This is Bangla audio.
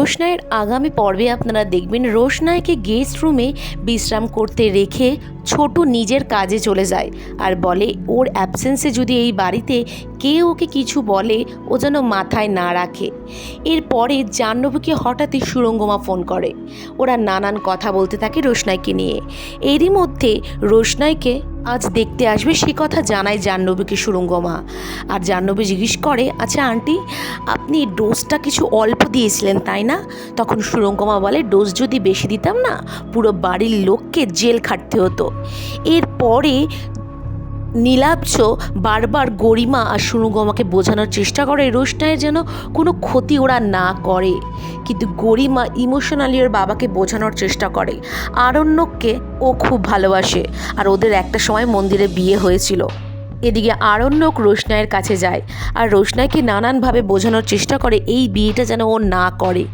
রোশনাইয়ের আগামী পর্বে আপনারা দেখবেন রোশনাইকে গেস্ট রুমে বিশ্রাম করতে রেখে ছোট নিজের কাজে চলে যায় আর বলে, ওর অ্যাবসেন্সে যদি এই বাড়িতে কেউ ওকে কিছু বলে, ও যেন মাথায় না রাখে। এরপরে জাহ্নবীকে হঠাৎই সুরঙ্গমা ফোন করে। ওরা নানান কথা বলতে থাকে রোশনাইকে নিয়ে। এরই মধ্যে রোশনাইকে আজ দেখতে আসবে, সে কথা জানায় জাহ্নবীকে সুরঙ্গমা আর জাহ্নবী জিজ্ঞেস করে আচ্ছা আন্টি, আপনি ডোজটা কিছু অল্প দিয়েছিলেন, তাই না? তখন সুরঙ্গমা বলে, ডোজ যদি বেশি দিতাম না, পুরো বাড়ির লোককে জেল খাটতে হতো। এরপরে নীলাব্জ বারবার গরিমা আর সুরঙ্গমাকে বোঝানোর চেষ্টা করে, রোশনাইয়ের যেন কোনো ক্ষতি ওরা না করে। কিন্তু গরিমা ইমোশনালি ওর বাবাকে বোঝানোর চেষ্টা করে। আরণ্যককে ও খুব ভালোবাসে, আর ওদের একটা সময় মন্দিরে বিয়ে হয়েছিল। এদিকে আরণ্যক রোশনাইয়ের কাছে যায়, আর রোশনাইকে নানানভাবে বোঝানোর চেষ্টা করে এই বিয়েটা যেন ও না করে।